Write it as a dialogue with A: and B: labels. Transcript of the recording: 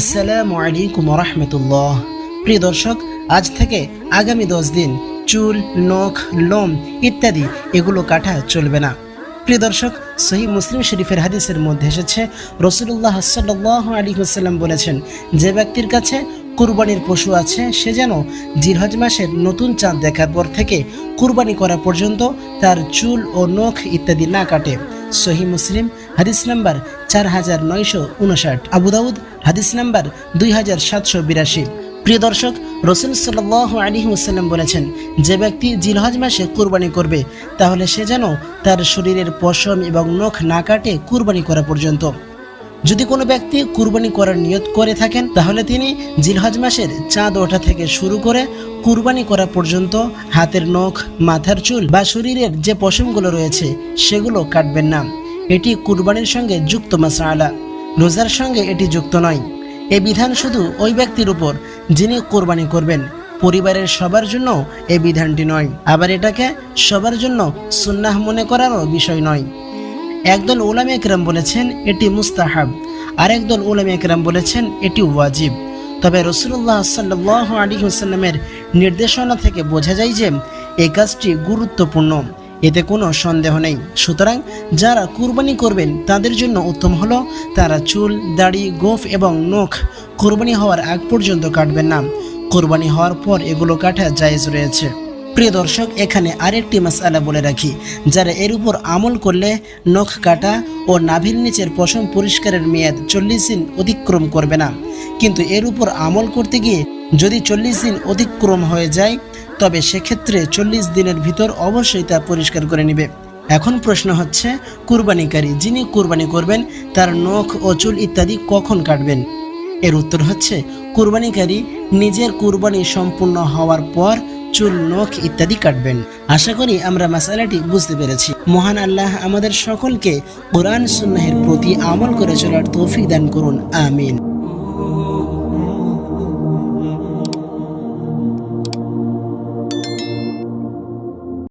A: আসসালামু আলাইকুম রহমতুল্লাহ প্রিয় দর্শক, আজ থেকে আগামী দশ দিন চুল, নখ, লোম ইত্যাদি এগুলো কাটা চলবে না। প্রিয় দর্শক, সহি মুসলিম শরীফের হাদিসের মধ্যে এসেছে রসুল্লাহ সাল্লাহ আলী হুসাল্লাম বলেছেন, যে ব্যক্তির কাছে কুরবানির পশু আছে, সে যেন জিরহজ মাসের নতুন চাঁদ দেখার পর থেকে কুরবানি করা পর্যন্ত তার চুল ও নখ ইত্যাদি না কাটে। সহি মুসলিম, হাদিস নাম্বার চার হাজার নয়শো উনষাট। আবুদাউদ হাদিস নাম্বার দুই হাজার সাতশো বিরাশি। প্রিয় দর্শক, রসুল সাল্লাহ আলী বলেছেন, যে ব্যক্তি জিলহজ মাসে কুরবানি করবে, তাহলে সে যেন তার শরীরের পশম এবং নখ না কাটে কুরবানি করা পর্যন্ত। যদি কোনো ব্যক্তি কুরবানি করার নিয়ত করে থাকেন, তাহলে তিনি জিলহজ মাসের চাঁদ ওঠা থেকে শুরু করে কুরবানি করা পর্যন্ত হাতের নখ, মাথার চুল বা শরীরের যে পশমগুলো রয়েছে, সেগুলো কাটবেন না। এটি কুরবানির সঙ্গে যুক্ত মাসালা। রোজার সঙ্গে এটি যুক্ত নয়। এ বিধান শুধু ওই ব্যক্তির উপর যিনি কোরবানি করবেন। পরিবারের সবার জন্য এই বিধানটি নয়। আবার এটাকে সবার জন্য সুন্নাহ মনে করারও বিষয় নয়। একদল ওলামে একরাম বলেছেন এটি মুস্তাহাব আর একদল ওলামে একরাম বলেছেন এটি ওয়াজিব। তবে রসুল্লাহ সাল্লাহ আলী সাল্লামের নির্দেশনা থেকে বোঝা যায় যে, এই কাজটি গুরুত্বপূর্ণ। এতে কোনো সন্দেহ নেই। সুতরাং যারা কুরবানি করবেন, তাদের জন্য উত্তম হলো তারা চুল, দাড়ি, গোফ এবং নখ কুরবানি হওয়ার আগ পর্যন্ত কাটবেন না। কোরবানি হওয়ার পর এগুলো কাটা জায়েজ রয়েছে। প্রিয় দর্শক, এখানে আরেকটি মাসালা বলে রাখি, যারা এর উপর আমল করলে নখ কাটা ও নাভির নিচের পশম পরিষ্কারের মেয়াদ চল্লিশ দিন অতিক্রম করবে না। কিন্তু এর উপর আমল করতে গিয়ে যদি চল্লিশ দিন অতিক্রম হয়ে যায়, তবে সেক্ষেত্রে চল্লিশ দিনের ভিতর অবশ্যই তা পরিষ্কার করে নেবে। এখন প্রশ্ন হচ্ছে, কুরবানিকারী যিনি কুরবানি করবেন, তার নখ ও চুল ইত্যাদি কখন কাটবেন? এর উত্তর হচ্ছে, কুরবানিকারী নিজের কুরবানি সম্পূর্ণ হওয়ার পর চুল নখ ইত্যাদি কাটবেন। আশা করি আমরা মাসালাটি বুঝতে পেরেছি। মহান আল্লাহ আমাদের সকলকে কোরআন সুন্নাহের প্রতি আমল করে চলার তৌফিক দান করুন। আমিন।